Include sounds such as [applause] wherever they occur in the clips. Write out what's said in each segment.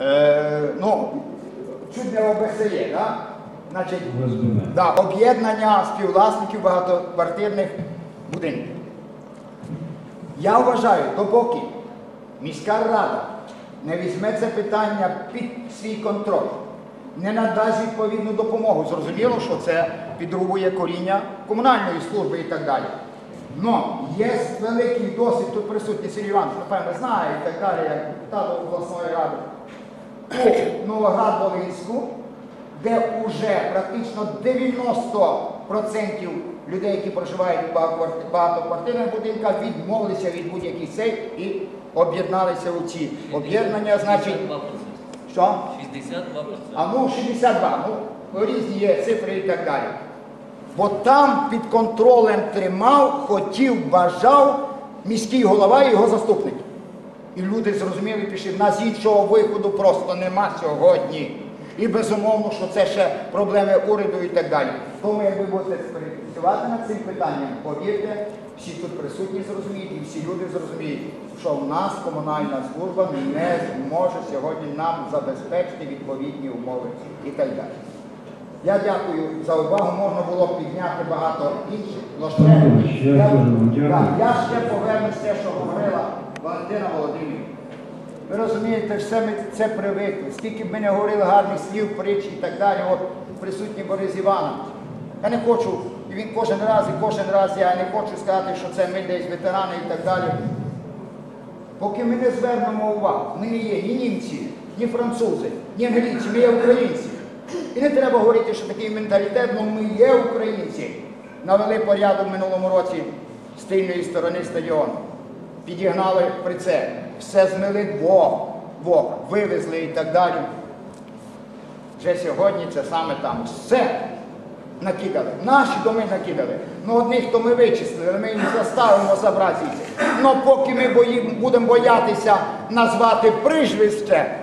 Е, ну, чуть не ОБСЄ, да? Значить, да, об'єднання співвласників багатоквартирних будинків. Я вважаю, допоки міська рада не візьме це питання під свій контроль, не надасть відповідну допомогу. Зрозуміло, що це підрубує коріння комунальної служби і так далі. Но є великий досвід, тут присутній Сергій Іванович, напевно, знає і так далі, як депутат обласної ради. У Новоград-Волинську, де вже практично 90% людей, які проживають в багатоквартирних будинках, відмовилися від будь-яких сей і об'єдналися у ці об'єднання, значить, 62%. що? 62%. А ну 62, ну різні є цифри і так далі. Бо там під контролем тримав, хотів, бажав міський голова і його заступник. І люди зрозуміли, пішли. В нас іншого виходу просто нема сьогодні. І безумовно, що це ще проблеми уряду і так далі. Тому як ви будете працювати над цим питанням, повірте, всі тут присутні зрозуміють і всі люди зрозуміють, що в нас комунальна служба не зможе сьогодні нам забезпечити відповідні умови і так далі. Я дякую за увагу. Можна було б підняти багато інших. я я- ще повернусь те, що говорила Валентина Володимирівна. Ви розумієте, все ми це привикли. Скільки б ми не говорили гарних слів, притч і так далі, от присутній Борис Іванович. Я не хочу, і він кожен раз, і кожен раз я не хочу сказати, що це ми десь ветерани і так далі. Поки ми не звернемо увагу, ми не є ні німці, ні французи, ні англійці, ми є українці. І не треба говорити, що такий менталітет, бо ми є українці. Навели порядок в минулому році з тильної сторони стадіону. Підігнали при це. Все змили двох, двох, вивезли і так далі. Вже сьогодні це саме там. Все накидали. Наші доми накидали. Ну одних то ми вичислили, ми їх заставимо забрати. Ну поки ми бої, будемо боятися назвати прізвище,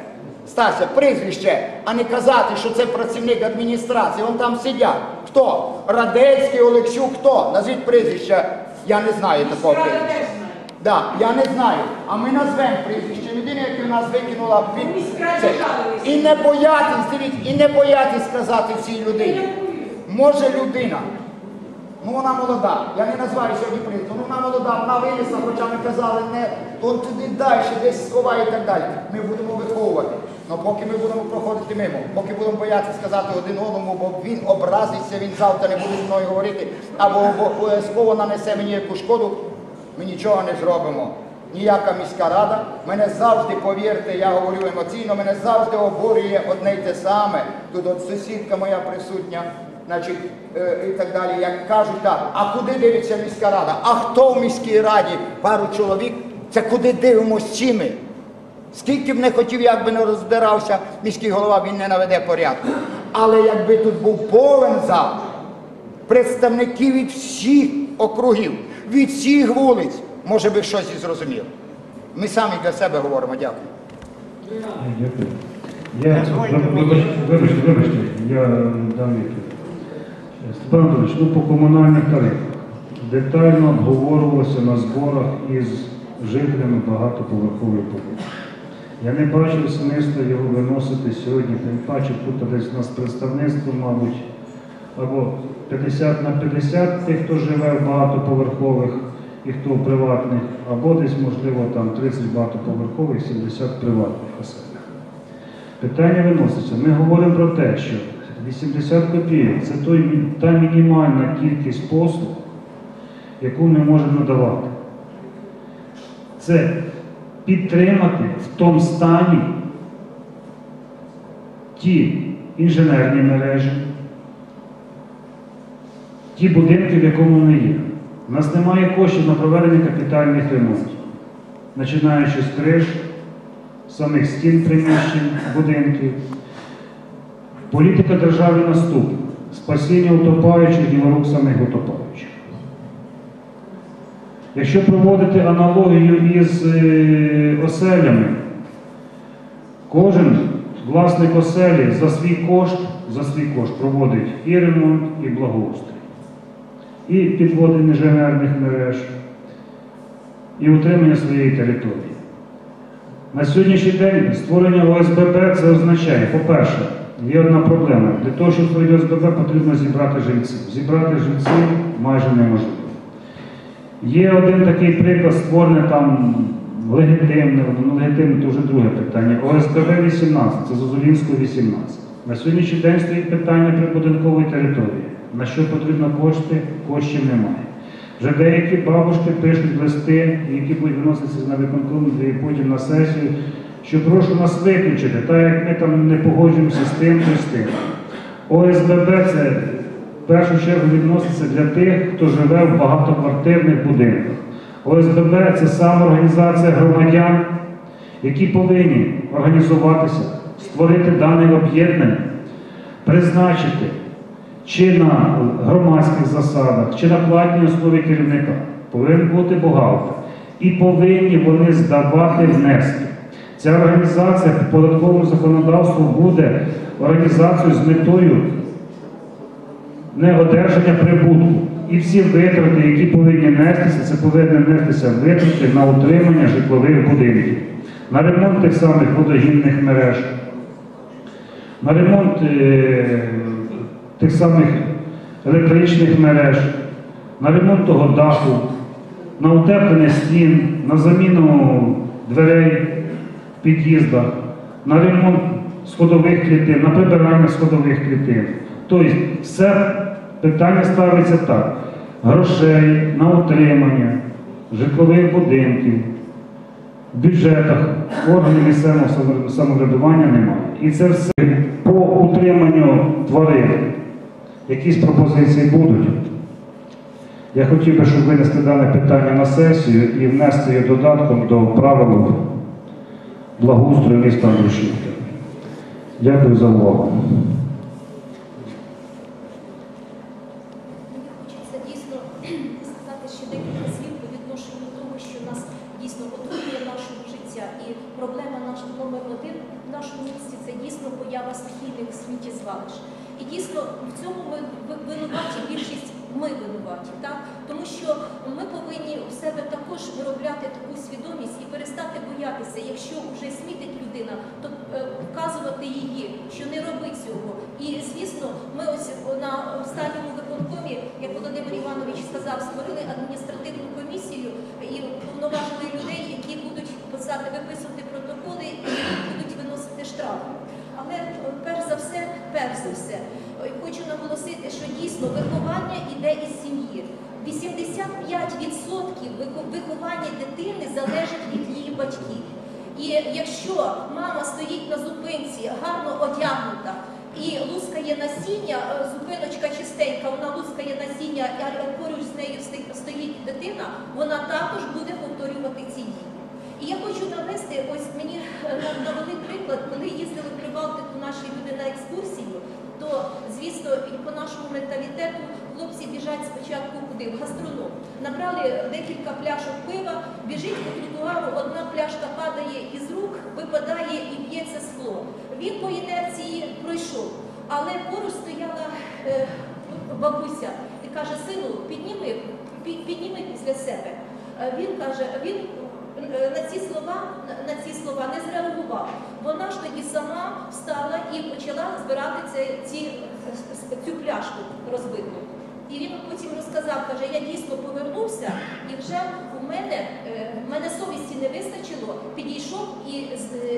Стася, прізвище, а не казати, що це працівник адміністрації. Вон там сидять. Хто? Радецький, Олексюк, хто? Назвіть прізвище. Я не знаю такого прізвища. Да, я не знаю. А ми назвемо прізвище людини, яка нас викинула Міськраді це. І не боятись, дивіться, і не боятись сказати цій людині. Може людина, ну вона молода, я не називаю сьогодні прізвище, ну вона молода, вона вирісла, хоча ми казали, не он туди далі, десь сховає і так далі. Ми будемо виховувати. Ну поки ми будемо проходити мимо, поки будемо боятися сказати один одному, бо він образиться, він завтра не буде зі мною говорити, або обов'язково нанесе мені яку шкоду, ми нічого не зробимо. Ніяка міська рада. Мене завжди, повірте, я говорю емоційно, мене завжди обурює одне й те саме. Тут от сусідка моя присутня, значить, е, і так далі. Як кажуть, так, а куди дивиться міська рада? А хто в міській раді? Пару чоловік. Це куди дивимось чи ми? Скільки б не хотів, як би не роздирався міський голова, він не наведе порядку. Але якби тут був повен зал, представників від всіх округів, від всіх вулиць, може би щось і зрозумів. Ми самі для себе говоримо, дякую. Я, вибачте, вибачте, вибачте, я дам відповідь. Степан Анатолійович, ну по комунальних тарифах. Детально обговорювалося на зборах із жителями багатоповерхових будинків. Я не бачив смисла його виносити сьогодні, тим паче тут десь у нас представництво, мабуть, або 50 на 50 тих, хто живе в багатоповерхових і хто в приватних, або десь, можливо, там 30 багатоповерхових, 70 приватних оселях. Питання виноситься. Ми говоримо про те, що 80 копійок це той, та мінімальна кількість послуг, яку ми можемо надавати. Це підтримати в тому стані ті інженерні мережі, ті будинки, в якому вони є. У нас немає коштів на проведення капітальних ремонтів, починаючи з криш, самих стін приміщень, будинків. Політика держави наступна. Спасіння утопаючих і ворог самих утопаючих. Якщо проводити аналогію із е, оселями, кожен власник оселі за свій кошт, за свій кошт проводить і ремонт, і благоустрій, і підводи інженерних мереж, і утримання своєї території. На сьогоднішній день створення ОСББ це означає, по-перше, є одна проблема. Для того, щоб створити ОСББ, потрібно зібрати жильців. Зібрати жильців майже неможливо. Є один такий приклад, створений там легітимне, ну легітимне це вже друге питання. ОСББ 18, це Зозулінського 18. На сьогоднішній день стоїть питання прибудинкової території. На що потрібно кошти, коштів немає. Вже деякі бабушки пишуть листи, які будуть виноситися на виконком і потім на сесію, що прошу нас виключити, так як ми там не погоджуємося з тим, то з тим. ОСББ це в першу чергу відноситься для тих, хто живе в багатоквартирних будинках. ОСББ це самоорганізація громадян, які повинні організуватися, створити дане об'єднання, призначити чи на громадських засадах, чи на платній основі керівника. Повинен бути бухгалтер. І повинні вони здавати внески. Ця організація по податковому законодавству буде організацією з метою не одержання прибутку. І всі витрати, які повинні нестися, це повинні нестися витрати на утримання житлових будинків, на ремонт тих самих водогінних мереж, на ремонт е, тих самих електричних мереж, на ремонт того даху, на утеплення стін, на заміну дверей в під'їздах, на ремонт сходових клітин, на прибирання сходових клітин. Тобто все питання ставиться так: грошей на утримання житлових будинків, в бюджетах органів місцевого самоврядування немає. І це все по утриманню тварин. Якісь пропозиції будуть. Я хотів би, щоб винести дане питання на сесію і внести його додатком до правил благоустрою міста Андрушівки. Дякую за увагу. Хочеться дійсно [clears throat] сказати ще декілька слів по того, що нас дійсно отруює нашого життя. І проблема наша номер один в нашому місті це дійсно поява стихійних сміттєзвалищ. І дійсно в цьому ми винуваті більшість ми винуваті, так тому що ми повинні у себе також виробляти таку свідомість і перестати боятися, якщо вже смітить людина, то е, вказувати її, що не роби цього. І звісно, ми ось на останньому виконкомі, як Володимир Іванович сказав, створили адміністративну комісію і повноважили людей, які будуть писати, виписувати протоколи і будуть виносити штрафи. Але е, перш за все, за все, е, хочу наголосити, що дійсно виховання йде із сім'ї. 85% виховання дитини залежить від її батьків. І якщо мама стоїть на зупинці, гарно одягнута, і лускає насіння, е, зупиночка чистенька, вона лускає насіння, а поруч з нею стоїть дитина, вона також буде повторювати ці дії. І я хочу навести, ось мені е, навели приклад, коли їздили в Прибалтику наші люди на екскурсію, то, звісно, по нашому менталітету хлопці біжать спочатку куди? В гастроном. Набрали декілька пляшок пива, біжить по тротуару, одна пляшка падає із рук, випадає і б'ється скло. Він по інерції пройшов, але поруч стояла е, бабуся і каже, сину, підніми, пі- підніми після себе. Е, Він каже, він е, на ці слова на- ці слова не зреагував. Вона ж тоді сама встала збирати це, ці, цю пляшку розбиту. І він потім розказав, каже, я дійсно повернувся, і вже у мене, е, в мене совісті не вистачило, підійшов і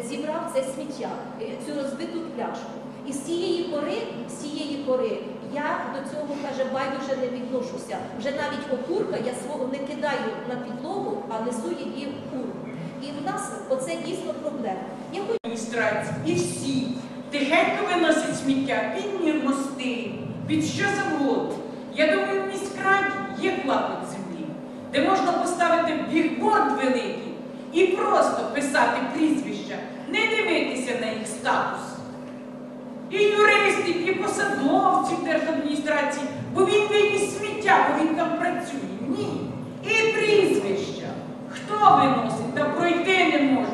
зібрав це сміття, е, цю розбиту пляшку. І з цієї пори, з цієї пори я до цього каже, байдуже не відношуся. Вже навіть окурка я свого не кидаю на підлогу, а несу її в урну. І в нас оце дійсно проблема. Я хочу і всі тихенько виносять сміття під мости, під що завгодно. Я думаю, в міськраді є клапот землі, де можна поставити бігборд великий і просто писати прізвища, не дивитися на їх статус. І юристів, і посадовців держадміністрації, бо він виніс сміття, бо він там працює. Ні. І прізвища. Хто виносить? Та пройти не може.